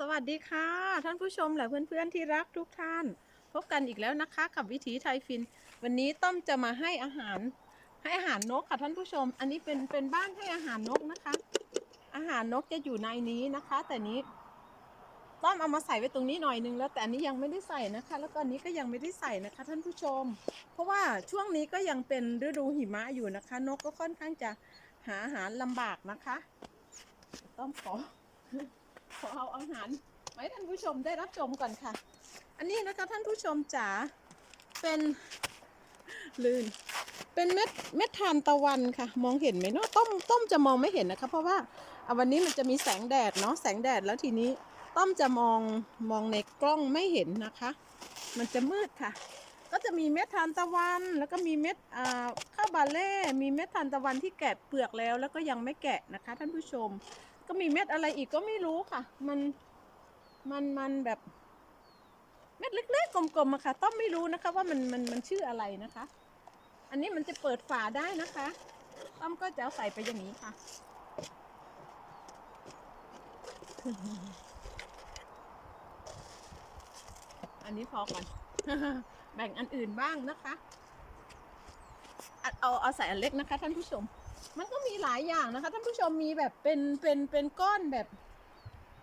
สวัสดีค่ะ ท่านผู้ชมและเพื่อนๆที่รักทุกท่าน พบกันอีกแล้วนะคะ กับวิถีไทยฟิน วันนี้ต้อมจะมาให้อาหารให้อาหารนกค่ะท่านผู้ชม อันนี้เป็นเป็นบ้านให้อาหารนกนะคะ อาหารนกจะอยู่ในนี้นะคะ แต่นี้ต้อมเอามาใส่ไว้ตรงนี้หน่อยนึงแล้วแต่อันนี้ยังไม่ได้ใส่นะคะ แล้วก็อันนี้ก็ยังไม่ได้ใส่นะคะ ท่านผู้ชม เพราะว่าช่วงนี้ก็ยังเป็นฤดูหิมะอยู่นะคะ นกก็ค่อนข้างจะหาอาหารลำบากนะคะ ต้องขอ ขอเอาอาหารไว้ท่านผู้ชมได้รับชมก่อนค่ะ อันนี้นะคะท่านผู้ชมจ๋าเป็นลื่น เป็นเม็ดเม็ดทานตะวันค่ะ มองเห็นไหมเนาะต้มต้มจะมองไม่เห็นนะคะ เพราะว่าวันนี้มันจะมีแสงแดดเนาะแสงแดดแล้วทีนี้ต้อมจะมองมองในกล้องไม่เห็นนะคะ มันจะมืดค่ะ ก็จะมีเม็ดทานตะวัน แล้วก็มีเม็ดข้าวบาเล่ มีเม็ดทานตะวันที่แกะเปลือกแล้ว แล้วก็ยังไม่แกะนะคะ ท่านผู้ชม ก็มีเม็ดอะไรอีกก็ไม่รู้ค่ะ มันมันมันแบบเม็ดเล็กๆกลมๆอะค่ะ ต้องไม่รู้นะคะว่ามันมันมันชื่ออะไรนะคะ อันนี้มันจะเปิดฝาได้นะคะ ต้อมก็จะเอาใส่ไปอย่างนี้ค่ะ อันนี้พอก่อน แบ่งอันอื่นบ้างนะคะอะเอาเอาใส่อันเล็กนะคะท่านผู้ชม มันก็มีหลายอย่างนะคะ ท่านผู้ชมมีแบบเป็นเป็นเป็นก้อนแบบ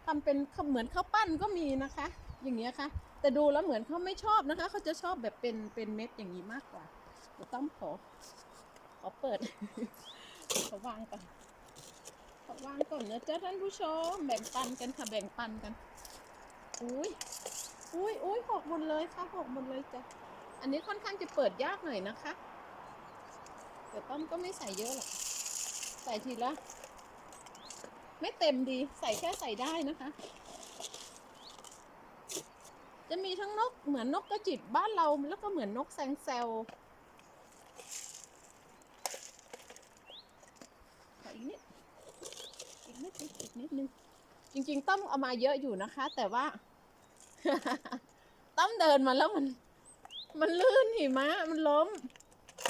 ทำเป็นเหมือนข้าวปั้นก็มีนะคะ อย่างเงี้ยค่ะ แต่ดูแล้วเหมือนเขาไม่ชอบนะคะเขาจะชอบแบบเป็นเป็นเม็ดอย่างนี้มากกว่าเดี๋ยวต้องขอขอเปิดขอวางก่อนขอวางก่อนนะจ๊ะท่านผู้ชมแบ่งปันกันค่ะแบ่งปันกันอุ้ยอุ้ยอุ้ยหกหมดเลยค่ะหกหมดเลยจ้ะอันนี้ค่อนข้างจะเปิดยากหน่อยนะคะแต่ต้อมก็ไม่ใส่เยอะหรอก ใส่ทีละ ไม่เต็มดีใส่แค่ใส่ได้นะคะ จะมีทั้งนกเหมือนนกกระจิบบ้านเราแล้วก็เหมือนนกแซงเซลอีกนิดอีกนิดนึงอีกนิดนึงจริง ๆ ต้อมเอามาเยอะอยู่นะคะ แต่ว่า ต้อมเดินมาแล้วมัน มันลื่นหิมะมันล้ม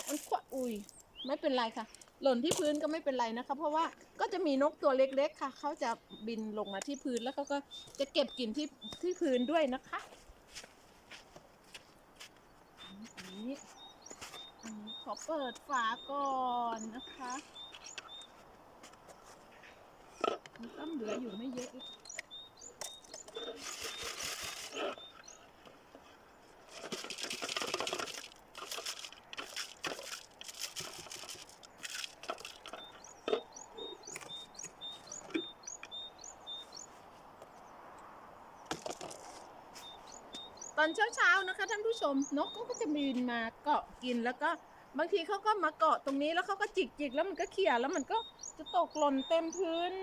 มันคว้าอุ้ย ไม่เป็นไรค่ะ หล่นที่พื้นก็ไม่เป็นไรนะคะ เพราะว่าก็จะมีนกตัวเล็กๆค่ะ เขาจะบินลงมาที่พื้นแล้วเขาก็จะเก็บกินที่ที่พื้นด้วยนะคะอันนี้อันนี้ขอเปิดฝาก่อนนะคะมันต้องเหลืออยู่ไม่เยอะ อกตอนเช้าๆนะคะท่านผู้ชมนกก็จะบินมาเกาะกินแล้วก็บางทีเขาก็มาเกาะตรงนี้แล้วเขาก็จิกๆแล้วมันก็เขี่ยแล้วมันก็จะตกหล่นเต็มพื้น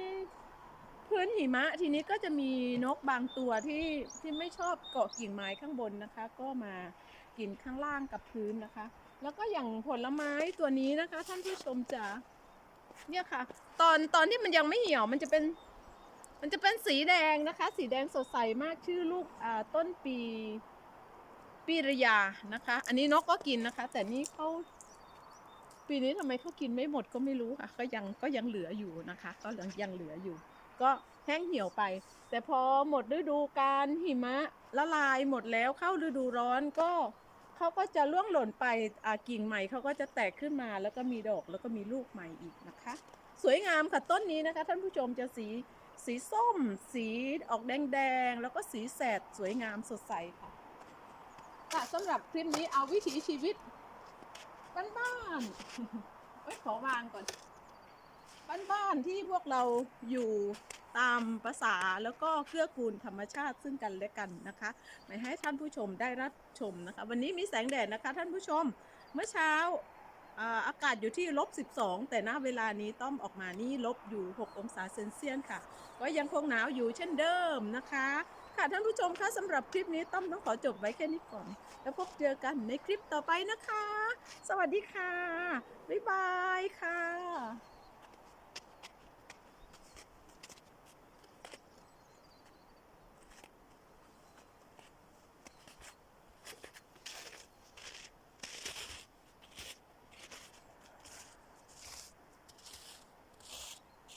พื้นหิมะ ทีนี้ก็จะมีนกบางตัวที่ที่ไม่ชอบเกาะกิ่งไม้ข้างบนนะคะ ก็มากินข้างล่างกับพื้นนะคะ แล้วก็อย่างผลไม้ตัวนี้นะคะ ท่านผู้ชมจ๋าเนี่ยค่ะ ตอนตอนที่มันยังไม่เหี่ยวมันจะเป็น มันจะเป็นสีแดงนะคะ สีแดงสดใสมากชื่อลูกอ่าต้นปี ปีระยานะคะ อันนี้นกก็กินนะคะ แต่นี่เขาปีนี้ทำไมเขากินไม่หมดก็ไม่รู้ค่ะ ก็ยังก็ยังเหลืออยู่นะคะ ก็ยังยังเหลืออยู่ ก็แห้งเหี่ยวไป แต่พอหมดฤดูกาลหิมะละลายหมดแล้วเข้าฤดูร้อนก็เขาก็จะร่วงหล่นไปกิ่งใหม่เขาก็จะแตกขึ้นมาแล้วก็มีดอกแล้วก็มีลูกใหม่อีกนะคะ สวยงามค่ะต้นนี้นะคะ ท่านผู้ชมจะสีสีส้ม สีออกแดงๆแล้วก็สีแสดสวยงามสดใสค่ะ ค่ะสำหรับคลิปนี้เอาวิถีชีวิตบ้านๆไว้ขอวางก่อน บ้านๆที่พวกเราอยู่ตามภาษาแล้วก็เกื้อกูลธรรมชาติซึ่งกันและกันนะคะไม่ให้ท่านผู้ชมได้รับชมนะคะ วันนี้มีแสงแดดนะคะท่านผู้ชม เมื่อเช้าอ่า อากาศอยู่ที่ลบ 12 แต่ณเวลานี้ต้อมออกมานี่ลบอยู่ 6 องศาเซนเซียสค่ะ ก็ยังคงหนาวอยู่เช่นเดิมนะคะ ค่ะท่านผู้ชมคะสำหรับคลิปนี้ต้อมต้องขอจบไว้แค่นี้ก่อน แล้วพบเจอกันในคลิปต่อไปนะคะ สวัสดีค่ะ บ๊ายบายค่ะ